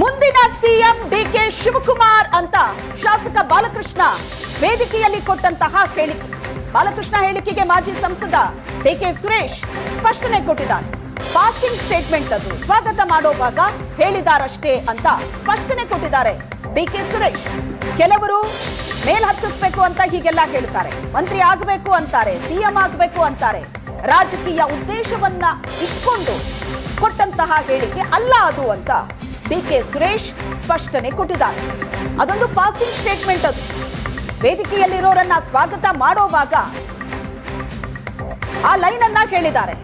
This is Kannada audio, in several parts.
ಮುಂದಿನ ಸಿಎಂ ಡಿಕೆ ಶಿವಕುಮಾರ್ ಅಂತ ಶಾಸಕ ಬಾಲಕೃಷ್ಣ ವೇದಿಕೆಯಲ್ಲಿ ಕೊಟ್ಟಂತಹ ಹೇಳಿಕೆ. ಬಾಲಕೃಷ್ಣ ಹೇಳಿಕೆಗೆ ಮಾಜಿ ಸಂಸದ ಡಿಕೆ ಸುರೇಶ್ ಸ್ಪಷ್ಟನೆ ಕೊಟ್ಟಿದ್ದಾರೆ. ಪಾಸಿಂಗ್ ಸ್ಟೇಟ್ಮೆಂಟ್ ಅದು. ಸ್ವಾಗತ ಮಾಡೋವಾಗ ಹೇಳಿದಾರಷ್ಟೇ ಅಂತ ಸ್ಪಷ್ಟನೆ ಕೊಟ್ಟಿದ್ದಾರೆ ಡಿಕೆ ಸುರೇಶ್. ಕೆಲವರು ಮೇಲ್ ಹತ್ತಿಸ್ಬೇಕು ಅಂತ ಹೀಗೆಲ್ಲ ಹೇಳ್ತಾರೆ. ಮಂತ್ರಿ ಆಗಬೇಕು ಅಂತಾರೆ, ಸಿಎಂ ಆಗಬೇಕು ಅಂತಾರೆ. ರಾಜಕೀಯ ಉದ್ದೇಶವನ್ನ ಇಟ್ಕೊಂಡು ಕೊಟ್ಟಂತಹ ಹೇಳಿಕೆ ಅಲ್ಲ ಅದು ಅಂತ ಡಿ ಕೆ ಸುರೇಶ್ ಸ್ಪಷ್ಟನೆ ಕೊಟ್ಟಿದ್ದಾರೆ. ಅದೊಂದು ಪಾಸಿಂಗ್ ಸ್ಟೇಟ್ಮೆಂಟ್ ಅದು. ವೇದಿಕೆಯಲ್ಲಿರೋರನ್ನ ಸ್ವಾಗತ ಮಾಡೋವಾಗ ಆ ಲೈನ್ ಅನ್ನ ಹೇಳಿದ್ದಾರೆ.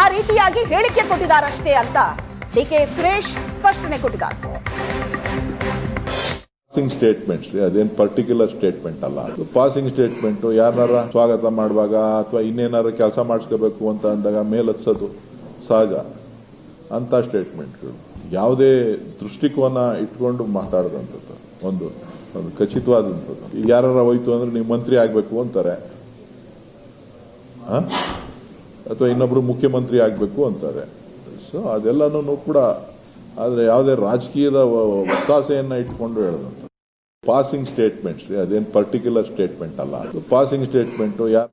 ಆ ರೀತಿಯಾಗಿ ಹೇಳಿಕೆ ಕೊಟ್ಟಿದ್ದಾರಷ್ಟೇ ಅಂತ ಡಿಕೆ ಸುರೇಶ್ ಸ್ಪಷ್ಟನೆ ಕೊಟ್ಟಿದ್ದಾರೆ. ಪಾಸಿಂಗ್ ಸ್ಟೇಟ್ಮೆಂಟ್ ಅದೇನ್ ಪರ್ಟಿಕ್ಯುಲರ್ ಸ್ಟೇಟ್ಮೆಂಟ್ ಅಲ್ಲ. ಪಾಸಿಂಗ್ ಸ್ಟೇಟ್ಮೆಂಟ್ ಯಾರನ್ನಾರ ಸ್ವಾಗತ ಮಾಡುವಾಗ ಅಥವಾ ಇನ್ನೇನಾರ ಕೆಲಸ ಮಾಡಿಸ್ಕೋಬೇಕು ಅಂತ ಅಂದಾಗ ಮೇಲತ್ಸೋದು ಸಹಜ. ಅಂತ ಸ್ಟೇಟ್ಮೆಂಟ್ಗಳು ಯಾವುದೇ ದೃಷ್ಟಿಕೋನ ಇಟ್ಕೊಂಡು ಮಾತಾಡದಂಥದ್ದು. ಒಂದು ಒಂದು ಖಚಿತವಾದಂಥದ್ದು. ಈಗ ಯಾರ ಹೋಯ್ತು ಅಂದ್ರೆ ನೀವು ಮಂತ್ರಿ ಆಗಬೇಕು ಅಂತಾರೆ? ಅಥವಾ ಇನ್ನೊಬ್ರು ಮುಖ್ಯಮಂತ್ರಿ ಆಗಬೇಕು ಅಂತಾರೆ. ಸೊ ಅದೆಲ್ಲನೂ ಕೂಡ ಆದರೆ ಯಾವುದೇ ರಾಜಕೀಯದ ಒತ್ತಾಸೆಯನ್ನು ಇಟ್ಕೊಂಡು ಹೇಳದಂತ ಪಾಸಿಂಗ್ ಸ್ಟೇಟ್ಮೆಂಟ್ಸ್ ಅದೇನು ಪರ್ಟಿಕ್ಯುಲರ್ ಸ್ಟೇಟ್ಮೆಂಟ್ ಅಲ್ಲ. ಪಾಸಿಂಗ್ ಸ್ಟೇಟ್ಮೆಂಟ್ ಯಾರು